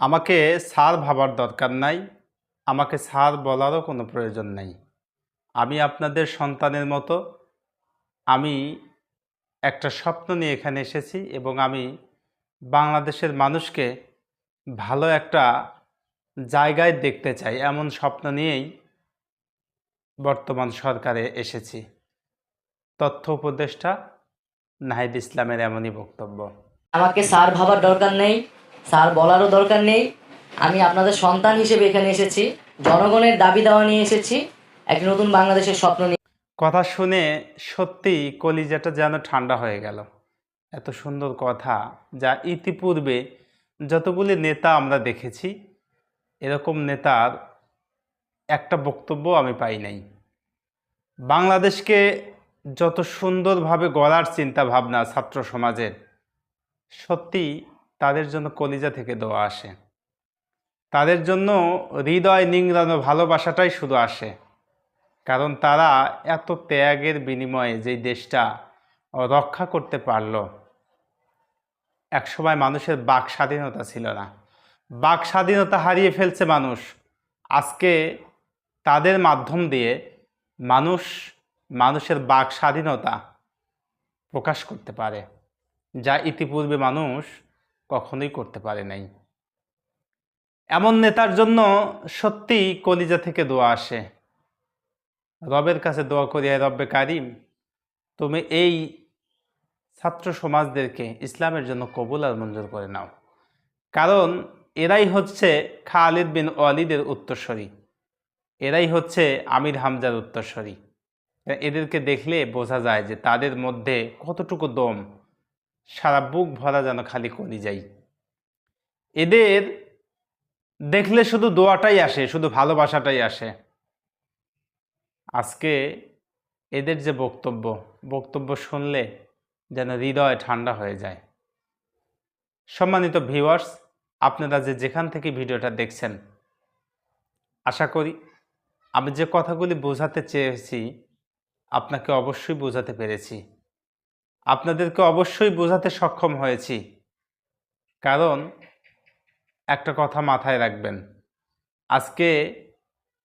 আমাকে স্যার ভাবার দরকার নাই, আমাকে স্যার বলারও কোনো প্রয়োজন নেই। আমি আপনাদের সন্তানের মতো, আমি একটা স্বপ্ন নিয়ে এখানে এসেছি এবং আমি বাংলাদেশের মানুষকে ভালো একটা জায়গায় দেখতে চাই, এমন স্বপ্ন নিয়েই বর্তমান সরকারে এসেছি। তথ্য উপদেষ্টা নাহিদ ইসলামের এমনই বক্তব্য। আমাকে স্যার ভাবার দরকার নেই স্যার, বলারও দরকার নেই। আমি আপনাদের সন্তান হিসেবে এখানে এসেছি। জনগণের দাবি দাওয়া নিয়ে এসেছি। একটি নতুন বাংলাদেশের স্বপ্ন নিয়ে কথা শুনে সত্যি কলিজাটা যেন ঠান্ডা হয়ে গেল। এত সুন্দর কথা যা ইতিপূর্বে যতগুলি নেতা আমরা দেখেছি, এরকম নেতার একটা বক্তব্য আমি পাই নাই। বাংলাদেশকে যত সুন্দরভাবে গড়ার চিন্তা ভাবনা ছাত্র সমাজের, সত্যি তাদের জন্য কলিজা থেকে দেওয়া আসে। তাদের জন্য হৃদয় নিংড়ানো ভালোবাসাটাই শুধু আসে। কারণ তারা এত ত্যাগের বিনিময়ে যেই দেশটা রক্ষা করতে পারল। একসময় মানুষের বাক স্বাধীনতা ছিল না। বাক স্বাধীনতা হারিয়ে ফেলছে মানুষ। আজকে তাদের মাধ্যম দিয়ে মানুষ মানুষের বাক স্বাধীনতা প্রকাশ করতে পারে। যা ইতিপূর্বে মানুষ কখনোই করতে পারে নাই। এমন নেতার জন্য সত্যি কলিজা থেকে দোয়া আসে। রবের কাছে দোয়া করি আয় রব্বে কারিম, তুমি এই ছাত্র সমাজদেরকে ইসলামের জন্য কবুল আর মঞ্জুর করে নাও। কারণ এরাই হচ্ছে খালিদ বিন ওয়ালিদের উত্তরস্বরী এরাই হচ্ছে আমির হামজার উত্তরস্বরী এদেরকে দেখলে বোঝা যায় যে তাদের মধ্যে কতটুকু দম সারা বুক ভরা যেন খালি করি যাই। এদের দেখলে শুধু দোয়াটাই আসে, শুধু ভালোবাসাটাই আসে। আজকে এদের যে বক্তব্য বক্তব্য শুনলে যেন হৃদয় ঠান্ডা হয়ে যায়। সম্মানিত ভিউয়ার্স, আপনারা যে যেখান থেকে ভিডিওটা দেখছেন, আশা করি আমি যে কথাগুলি বোঝাতে চেয়েছি, আপনাকে অবশ্যই বোঝাতে পেরেছি। আপনাদেরকে অবশ্যই বোঝাতে সক্ষম হয়েছি। কারণ একটা কথা মাথায় রাখবেন, আজকে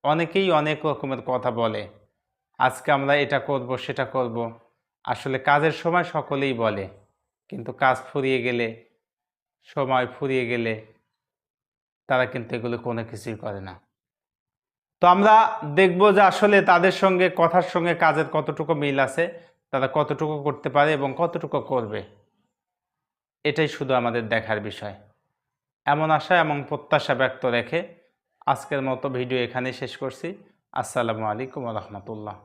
অনেকেই অনেক রকমের কথা বলে, আজকে আমরা এটা করব, সেটা করব, আসলে কাজের সময় সকলেই বলে, কিন্তু কাজ ফুরিয়ে গেলে, সময় ফুরিয়ে গেলে তারা কিন্তু এগুলো কোনো কিছুই করে না। তো আমরা দেখব যে আসলে তাদের সঙ্গে, কথার সঙ্গে কাজের কতটুকু মিল আছে। তারা কতটুকু করতে পারে এবং কতটুকু করবে? এটাই শুধু আমাদের দেখার বিষয়। এমন আশা এবং প্রত্যাশা ব্যক্ত রেখে আজকের মতো ভিডিও এখানেই শেষ করছি। আসসালামু আলাইকুম রহমতুল্লাহ।